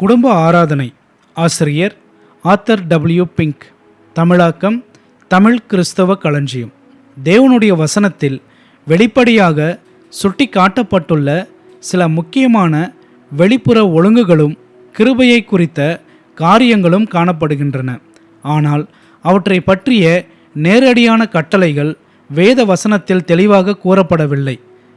குடும்ப ஆராதனை ஆசிரியர் ஆத்தர் டபிள்யூ பிங்க். தமிழாக்கம் தமிழ் கிறிஸ்தவ களஞ்சியம். தேவனுடைய வசனத்தில் வெளிப்படையாக சுட்டி காட்டப்பட்டுள்ள சில முக்கியமான வெளிப்புற ஒழுங்குகளும் கிருபையை குறித்த காரியங்களும் காணப்படுகின்றன. ஆனால் அவற்றை பற்றிய நேரடியான கட்டளைகள் வேத வசனத்தில் தெளிவாக கூறப்படவில்லை.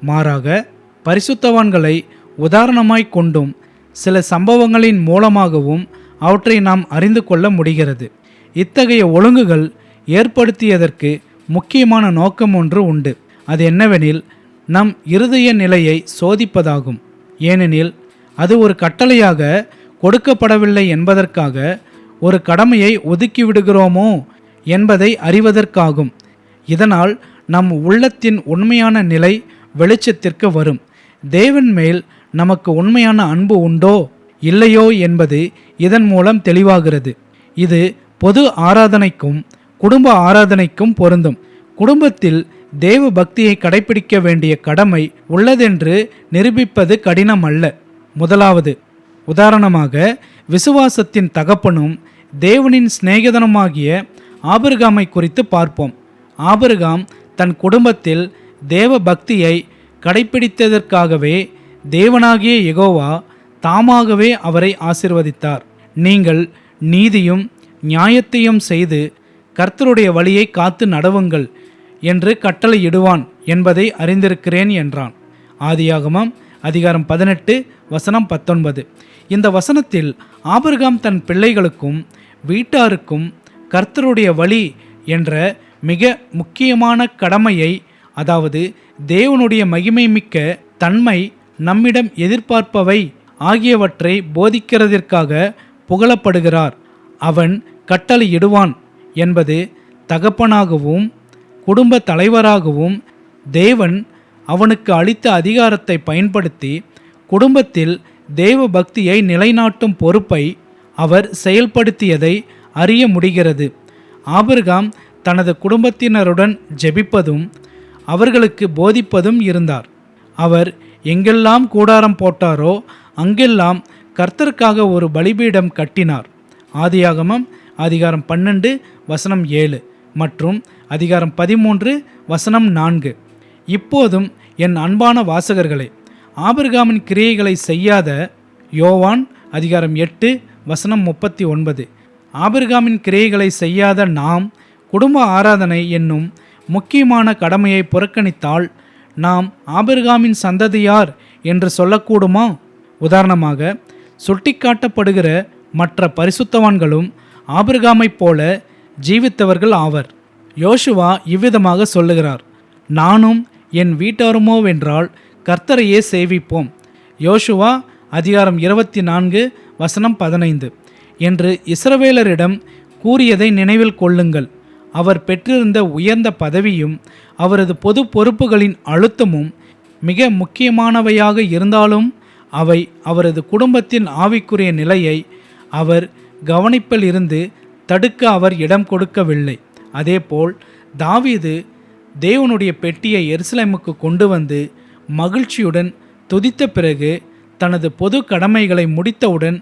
மாறாக பரிசுத்தவான்களை உதாரணமாய் கொண்டும் சில சம்பவங்களின் மூலமாகவும் அவற்றை நாம் அறிந்து கொள்ள முடிகிறது. இத்தகைய ஒழுங்குகள் ஏற்படுத்தியதற்கு முக்கியமான நோக்கம் ஒன்று உண்டு. அது என்னவெனில் நம் இருதய நிலையை சோதிப்பதாகும். ஏனெனில் அது ஒரு கட்டளையாக கொடுக்கப்படவில்லை என்பதற்காக ஒரு கடமையை ஒதுக்கிவிடுகிறோமோ என்பதை அறிவதற்காகும். இதனால் நம் உள்ளத்தின் உண்மையான நிலை வெளிச்சத்திற்கு வரும். தேவன் மேல் நமக்கு உண்மையான அன்பு உண்டோ இல்லையோ என்பது இதன் மூலம் தெளிவாகிறது. இது பொது ஆராதனைக்கும் குடும்ப ஆராதனைக்கும் பொருந்தும். குடும்பத்தில் தேவ பக்தியை கடைபிடிக்க வேண்டிய கடமை உள்ளதென்று நிரூபிப்பது கடினம் அல்ல முதலாவது உதாரணமாக விசுவாசத்தின் தகப்பனும் தேவனின் சிநேகிதனுமாகிய ஆபிரகாமை குறித்து பார்ப்போம். ஆபிரகாம் தன் குடும்பத்தில் தேவ பக்தியை கடைபிடித்ததற்காகவே தேவனாகிய யகோவா தாமாகவே அவரை ஆசிர்வதித்தார். நீங்கள் நீதியும் நியாயத்தையும் செய்து கர்த்தருடைய வழியை காத்து நடவுங்கள் என்று கட்டளையிடுவான் என்பதை அறிந்திருக்கிறேன் என்றான். ஆதியாகமம் அதிகாரம் பதினெட்டு வசனம் பத்தொன்பது. இந்த வசனத்தில் ஆபர்காம் தன் பிள்ளைகளுக்கும் வீட்டாருக்கும் கர்த்தருடைய வழி என்ற மிக முக்கியமான கடமையை அதாவது தேவனுடைய மகிமை மிக்க தன்மை நம்மிடம் எதிர்பார்ப்பவை ஆகியவற்றை போதிக்கிறதற்காக புகழப்படுகிறார் அவன் கட்டளையிடுவான் என்பது தகப்பனாகவும் குடும்ப தலைவராகவும் தேவன் அவனுக்கு அளித்த அதிகாரத்தை பயன்படுத்தி குடும்பத்தில் தேவ பக்தியை நிலைநாட்டும் பொறுப்பை அவர் செயல்படுத்தியதை அறிய முடிகிறது. ஆபிரகாம் தனது குடும்பத்தினருடன் ஜெபிப்பதும் அவர்களுக்கு போதிப்பதும் இருந்தார். அவர் எங்கெல்லாம் கூடாரம் போட்டாரோ அங்கெல்லாம் கர்த்தருக்காக ஒரு பலிபீடம் கட்டினார். ஆதியாகமம் அதிகாரம் பன்னெண்டு வசனம் ஏழு மற்றும் அதிகாரம் பதிமூன்று வசனம் நான்கு. இப்போதும் என் அன்பான வாசகர்களே ஆபிரகாமின் கிரியைகளை செய்யாத யோவான் அதிகாரம் எட்டு வசனம் முப்பத்தி ஒன்பது ஆபிரகாமின் கிரியைகளை செய்யாத நாம் குடும்ப ஆராதனை என்னும் முக்கியமான கடமையை புறக்கணித்தால் நாம் ஆபிரகாமின் சந்ததியார் என்று சொல்லக்கூடுமா? உதாரணமாக சுட்டிக்காட்டப்படுகிற மற்ற பரிசுத்தவான்களும் ஆபிரகாமைப் போல ஜீவித்தவர்கள் ஆவர். யோசுவா இவ்விதமாக சொல்லுகிறார் நானும் என் வீட்டாருமோவென்றால் கர்த்தரையே சேவிப்போம். யோசுவா அதிகாரம் இருபத்தி நான்கு வசனம் பதினைந்து. என்று இஸ்ரவேலரிடம் கூறியதை நினைவில் கொள்ளுங்கள். அவர் பெற்றிருந்த உயர்ந்த பதவியும் அவரது பொது பொறுப்புகளின் அழுத்தமும் மிக முக்கியமானவையாக இருந்தாலும் அவை அவரது குடும்பத்தின் ஆவிக்குரிய நிலையை அவர் கவனிப்பில் இருந்து தடுக்க அவர் இடம் கொடுக்கவில்லை. அதேபோல் தாவீது தேவனுடைய பெட்டியை எருசலேமுக்கு கொண்டு வந்து மகிழ்ச்சியுடன் துதித்த பிறகு தனது பொது கடமைகளை முடித்தவுடன்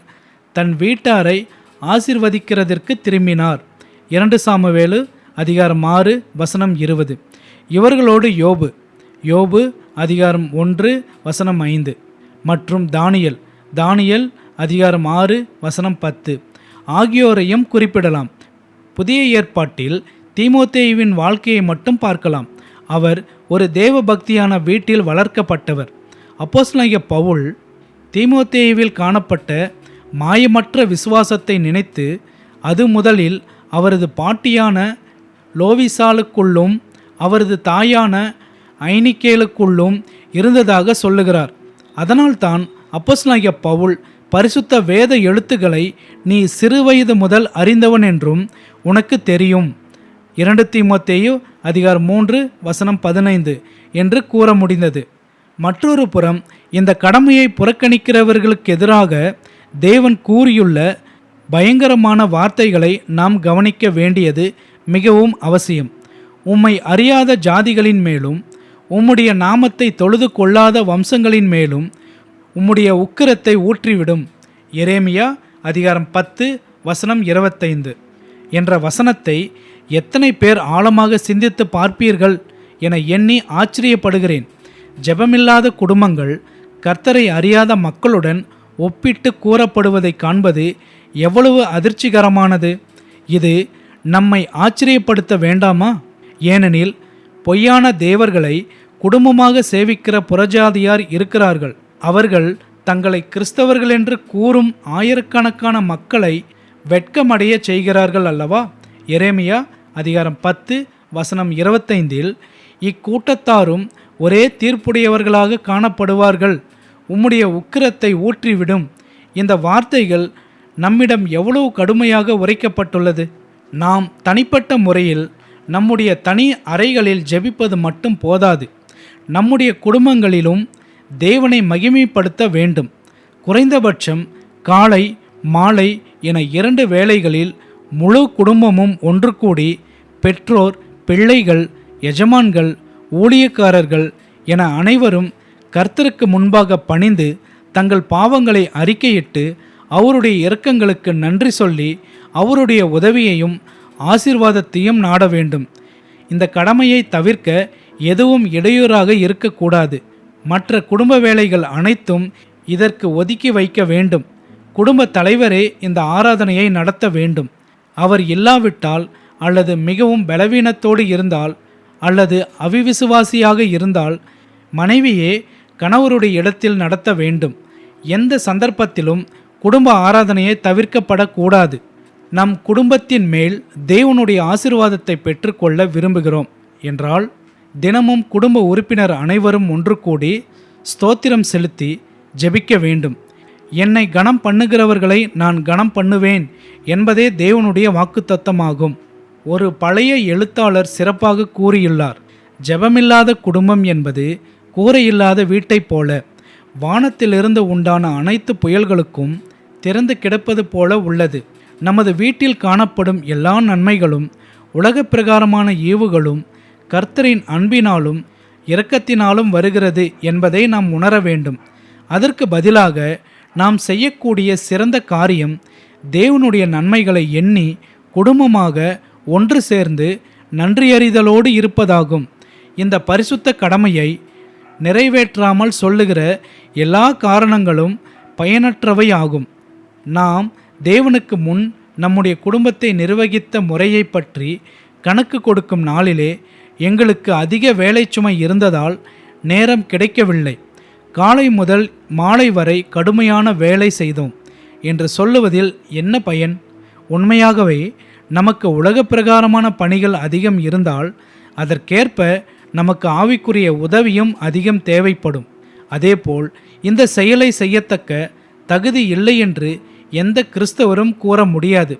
தன் வீட்டாரை ஆசிர்வதிக்கிறதற்கு திரும்பினார். இரண்டு சாமவேலு அதிகாரம் ஆறு வசனம் இருபது. இவர்களோடு யோபு. யோபு அதிகாரம் ஒன்று வசனம் ஐந்து. மற்றும் தானியல். தானியல் அதிகாரம் ஆறு வசனம் பத்து. ஆகியோரையும் குறிப்பிடலாம். புதிய ஏற்பாட்டில் தீமோத்தேயுவின் வாழ்க்கையை மட்டும் பார்க்கலாம். அவர் ஒரு தேவ பக்தியான வீட்டில் வளர்க்கப்பட்டவர். அப்போஸ்லாகிய பவுல் தீமோத்தேயுவில் காணப்பட்ட மாயமற்ற விசுவாசத்தை நினைத்து அது முதலில் அவரது பாட்டியான லோவிசாலுக்குள்ளும் அவரது தாயான ஐனிக்கேலுக்குள்ளும் இருந்ததாக சொல்லுகிறார். அதனால்தான் அப்போஸ்லாகிய பவுல் பரிசுத்த வேத எழுத்துக்களை நீ சிறுவயது முதல் அறிந்தவன் என்றும் உனக்கு தெரியும். இரண்டு தீமோத்தேயு அதிகார் மூன்று வசனம் பதினைந்து என்று கூற முடிந்தது. மற்றொரு புறம் இந்த கடமையை புறக்கணிக்கிறவர்களுக்கு எதிராக தேவன் கூறியுள்ள பயங்கரமான வார்த்தைகளை நாம் கவனிக்க வேண்டியது மிகவும் அவசியம். உம்மை அறியாத ஜாதிகளின் மேலும் உம்முடைய நாமத்தை தொழுது கொள்ளாத வம்சங்களின் மேலும் உம்முடைய உக்கிரத்தை ஊற்றிவிடும். எரேமியா அதிகாரம் பத்து வசனம் இருபத்தைந்து. என்ற வசனத்தை எத்தனை பேர் ஆழமாக சிந்தித்து பார்ப்பீர்கள் என எண்ணி ஆச்சரியப்படுகிறேன். ஜெபமில்லாத குடும்பங்கள் கர்த்தரை அறியாத மக்களுடன் ஒப்பிட்டு கூறப்படுவதை காண்பது எவ்வளவு அதிர்ச்சிகரமானது. இது நம்மை ஆச்சரியப்படுத்த வேண்டாமா? ஏனெனில் பொய்யான தேவர்களை குடும்பமாக சேவிக்கிற புறஜாதியார் இருக்கிறார்கள். அவர்கள் தங்களை கிறிஸ்தவர்கள் என்று கூறும் ஆயிரக்கணக்கான மக்களை வெட்கமடைய செய்கிறார்கள் அல்லவா? எரேமியா அதிகாரம் பத்து வசனம் இருபத்தைந்தில் இக்கூட்டத்தாரும் ஒரே தீர்ப்புடையவர்களாக காணப்படுவார்கள். உம்முடைய உக்கிரத்தை ஊற்றிவிடும். இந்த வார்த்தைகள் நம்மிடம் எவ்வளவு கடுமையாக உரைக்கப்பட்டுள்ளது? நாம் தனிப்பட்ட முறையில் நம்முடைய தனி அறைகளில் ஜெபிப்பது மட்டும் போதாது. நம்முடைய குடும்பங்களிலும் தேவனை மகிமைப்படுத்த வேண்டும். குறைந்தபட்சம் காலை மாலை என இரண்டு வேளைகளில் முழு குடும்பமும் ஒன்று கூடி பெற்றோர் பிள்ளைகள் எஜமான்கள் ஊழியக்காரர்கள் என அனைவரும் கர்த்தருக்கு முன்பாக பணிந்து தங்கள் பாவங்களை அறிக்கையிட்டு அவருடைய இரக்கங்களுக்கு நன்றி சொல்லி அவருடைய உதவியையும் ஆசீர்வாதத்தையும் நாட வேண்டும். இந்த கடமையை தவிர்க்க எதுவும் இடையூறாக இருக்கக்கூடாது. மற்ற குடும்ப வேலைகள் அனைத்தும் இதற்கு ஒதுக்கி வைக்க வேண்டும். குடும்ப தலைவரே இந்த ஆராதனையை நடத்த வேண்டும். அவர் இல்லாவிட்டால் அல்லது மிகவும் பலவீனத்தோடு இருந்தால் அல்லது அவிவிசுவாசியாக இருந்தால் மனைவியே கணவருடைய இடத்தில் நடத்த வேண்டும். எந்த சந்தர்ப்பத்திலும் குடும்ப ஆராதனையை தவிர்க்கப்படக்கூடாது. நம் குடும்பத்தின் மேல் தேவனுடைய ஆசிர்வாதத்தை பெற்றுக்கொள்ள விரும்புகிறோம் என்றால் தினமும் குடும்ப உறுப்பினர் அனைவரும் ஒன்று கூடி ஸ்தோத்திரம் செலுத்தி ஜெபிக்க வேண்டும். என்னை கனம் பண்ணுகிறவர்களை நான் கனம் பண்ணுவேன் என்பதே தேவனுடைய வாக்குத்தத்தமாகும். ஒரு பழைய எழுத்தாளர் சிறப்பாக கூறியுள்ளார் ஜெபமில்லாத குடும்பம் என்பது கூரையில்லாத வீட்டைப் போல வானத்திலிருந்து உண்டான அனைத்து புயல்களுக்கும் திறந்து கிடப்பது போல உள்ளது. நமது வீட்டில் காணப்படும் எல்லா நன்மைகளும் உலகப் பிரகாரமான ஈவுகளும் கர்த்தரின் அன்பினாலும் இரக்கத்தினாலும் வருகிறது என்பதை நாம் உணர வேண்டும். அதற்கு பதிலாக நாம் செய்யக்கூடிய சிறந்த காரியம் தேவனுடைய நன்மைகளை எண்ணி குடும்பமாக ஒன்று சேர்ந்து நன்றியறிதலோடு இருப்பதாகும். இந்த பரிசுத்த கடமையை நிறைவேற்றாமல் சொல்லுகிற எல்லா காரணங்களும் பயனற்றவை ஆகும் நாம் தேவனுக்கு முன் நம்முடைய குடும்பத்தை நிர்வகித்த முறையை பற்றி கணக்கு கொடுக்கும் நாளிலே எங்களுக்கு அதிக வேலை சுமை இருந்ததால் நேரம் கிடைக்கவில்லை. காலை முதல் மாலை வரை கடுமையான வேலை செய்தோம் என்று சொல்லுவதில் என்ன பயன்? உண்மையாகவே நமக்கு உலக பிரகாரமான பணிகள் அதிகம் இருந்தால் அதற்கேற்ப நமக்கு ஆவிக்குரிய உதவியும் அதிகம் தேவைப்படும். அதேபோல் இந்த செயலை செய்யத்தக்க தகுதி இல்லை என்று எந்த கிறிஸ்தவரும் கூற முடியாது.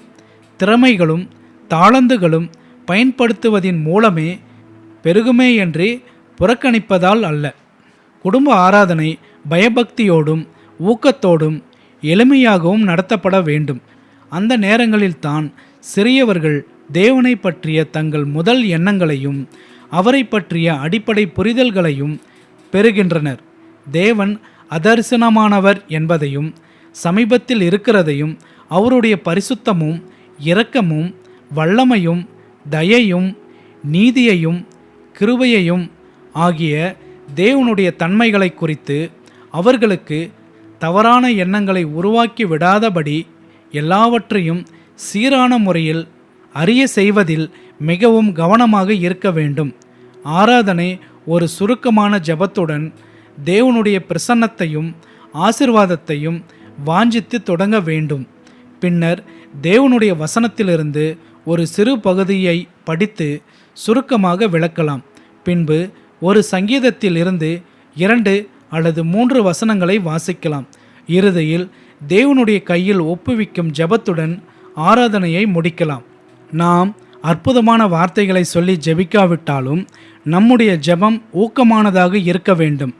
திறமைகளும் தாளந்துகளும் பயன்படுத்துவதின் மூலமே பெருகுமேயன்றி புறக்கணிப்பதால் அல்ல. குடும்ப ஆராதனை பயபக்தியோடும் ஊக்கத்தோடும் எளிமையாகவும் நடத்தப்பட வேண்டும். அந்த நேரங்களில்தான் சிறியவர்கள் தேவனை பற்றிய தங்கள் முதல் எண்ணங்களையும் அவரை பற்றிய அடிப்படை புரிதல்களையும் பெறுகின்றனர். தேவன் அதர்சனமானவர் என்பதையும் சமீபத்தில் இருக்கிறதையும் அவருடைய பரிசுத்தமும் இரக்கமும் வல்லமையும் தயையும் நீதியையும் கிருபையையும் ஆகிய தேவனுடைய தன்மைகளை குறித்து அவர்களுக்கு தவறான எண்ணங்களை உருவாக்கி விடாதபடி எல்லாவற்றையும் சீரான முறையில் அறிய செய்வதில் மிகவும் கவனமாக இருக்க வேண்டும். ஆராதனை ஒரு சுருக்கமான ஜெபத்துடன் தேவனுடைய பிரசன்னத்தையும் ஆசிர்வாதத்தையும் வாஞ்சித்து தொடங்க வேண்டும். பின்னர் தேவனுடைய வசனத்திலிருந்து ஒரு சிறு பகுதியை படித்து சுருக்கமாக விளக்கலாம். பின்பு ஒரு சங்கீதத்தில் இருந்து இரண்டு அல்லது மூன்று வசனங்களை வாசிக்கலாம். இறுதியில் தேவனுடைய கையில் ஒப்புவிக்கும் ஜெபத்துடன் ஆராதனையை முடிக்கலாம். நாம் அற்புதமான வார்த்தைகளை சொல்லி ஜெபிக்காவிட்டாலும் நம்முடைய ஜெபம் ஊக்கமானதாக இருக்க வேண்டும்.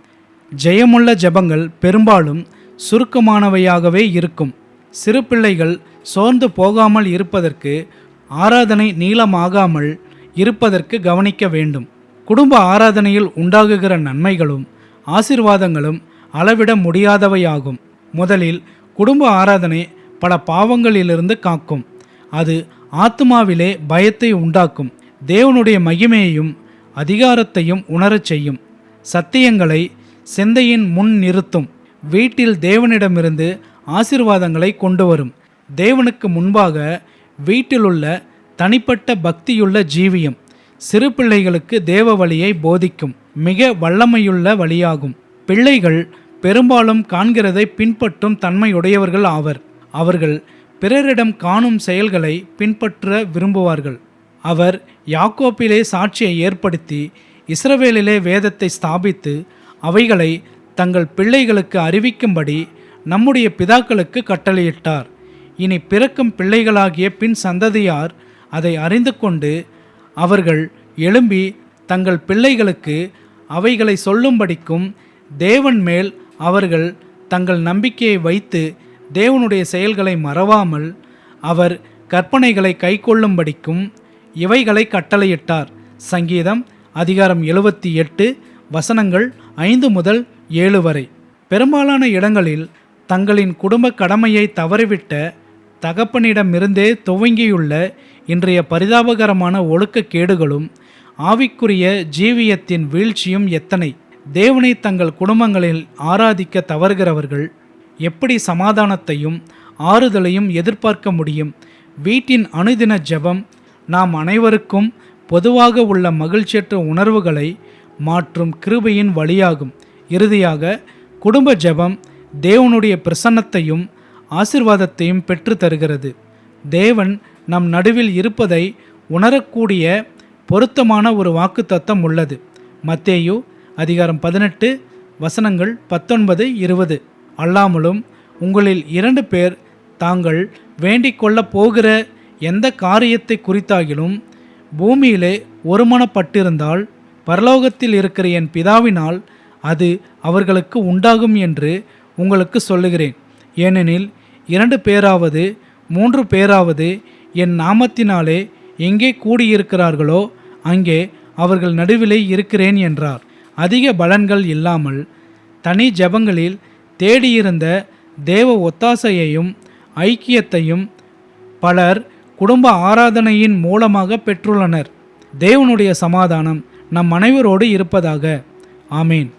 ஜெயமுள்ள ஜெபங்கள் பெரும்பாலும் சுருக்கமானவையாகவே இருக்கும். சிறு பிள்ளைகள் சோர்ந்து போகாமல் இருப்பதற்கு ஆராதனை நீளமாகாமல் இருப்பதற்கு கவனிக்க வேண்டும். குடும்ப ஆராதனையில் உண்டாகுகிற நன்மைகளும் ஆசிர்வாதங்களும் அளவிட முடியாதவையாகும். முதலில் குடும்ப ஆராதனை பல பாவங்களிலிருந்து காக்கும். அது ஆத்மாவிலே பயத்தை உண்டாக்கும். தேவனுடைய மகிமையையும் அதிகாரத்தையும் உணரச் செய்யும். சத்தியங்களை சிந்தையின் முன் நிறுத்தும். வீட்டில் தேவனிடமிருந்து ஆசிர்வாதங்களை கொண்டு வரும் தேவனுக்கு முன்பாக வீட்டிலுள்ள தனிப்பட்ட பக்தியுள்ள ஜீவியம் சிறு பிள்ளைகளுக்கு தேவ வழியை போதிக்கும் மிக வல்லமையுள்ள வழியாகும். பிள்ளைகள் பெரும்பாலும் காண்கிறதை பின்பற்றும் தன்மையுடையவர்கள் ஆவர். அவர்கள் பிறரிடம் காணும் செயல்களை பின்பற்ற விரும்புவார்கள். அவர் யாக்கோப்பிலே சாட்சியை ஏற்படுத்தி இஸ்ரவேலிலே வேதத்தை ஸ்தாபித்து அவைகளை தங்கள் பிள்ளைகளுக்கு அறிவிக்கும்படி நம்முடைய பிதாக்களுக்கு கட்டளையிட்டார். இனி பிறக்கும் பிள்ளைகளாகிய பின் சந்ததியார் அதை அறிந்து கொண்டு அவர்கள் எழும்பி தங்கள் பிள்ளைகளுக்கு அவைகளை சொல்லும்படிக்கும் தேவன் மேல் அவர்கள் தங்கள் நம்பிக்கையை வைத்து தேவனுடைய செயல்களை மறவாமல் அவர் கற்பனைகளை கைக்கொள்ளும்படிக்கும் இவைகளை கட்டளையிட்டார். சங்கீதம் அதிகாரம் எழுபத்தி எட்டு வசனங்கள் ஐந்து முதல் ஏழு வரை. பெரும்பாலான இடங்களில் தங்களின் குடும்ப கடமையை தவறிவிட்ட தகப்பனிடமிருந்தே துவங்கியுள்ள இன்றைய பரிதாபகரமான ஒழுக்கக்கேடுகளும் ஆவிக்குரிய ஜீவியத்தின் வீழ்ச்சியும் எத்தனை. தேவனை தங்கள் குடும்பங்களில் ஆராதிக்க தவறுகிறவர்கள் எப்படி சமாதானத்தையும் ஆறுதலையும் எதிர்பார்க்க முடியும்? வீட்டின் அணுதின ஜெபம் நாம் அனைவருக்கும் பொதுவாக உள்ள மகிழ்ச்சியற்ற உணர்வுகளை மாற்றும் கிருபையின் வழியாகும். இறுதியாக குடும்ப ஜெபம் தேவனுடைய பிரசன்னத்தையும் ஆசிர்வாதத்தையும் பெற்று தருகிறது. தேவன் நம் நடுவில் இருப்பதை உணரக்கூடிய பொருத்தமான ஒரு வாக்குத்தத்தம் உள்ளது. மத்தேயு அதிகாரம் பதினெட்டு வசனங்கள் பத்தொன்பது இருபது. அல்லாமலும் உங்களில் இரண்டு பேர் தாங்கள் வேண்டிக் கொள்ளப் போகிற எந்த காரியத்தை குறித்தாகிலும் பூமியிலே ஒருமனப்பட்டிருந்தால் பரலோகத்தில் இருக்கிற என் பிதாவினால் அது அவர்களுக்கு உண்டாகும் என்று உங்களுக்கு சொல்லுகிறேன். ஏனெனில் இரண்டு பேராவது மூன்று பேராவது என் நாமத்தினாலே எங்கே கூடியிருக்கிறார்களோ அங்கே அவர்கள் நடுவிலே இருக்கிறேன் என்றார். அதிக பலன்கள் இல்லாமல் தனி ஜெபங்களில் தேடியிருந்த தேவ ஒத்தாசையையும் ஐக்கியத்தையும் பலர் குடும்ப ஆராதனையின் மூலமாக பெற்றுள்ளனர். தேவனுடைய சமாதானம் நம் அனைவரோடு இருப்பதாக. ஆமீன்.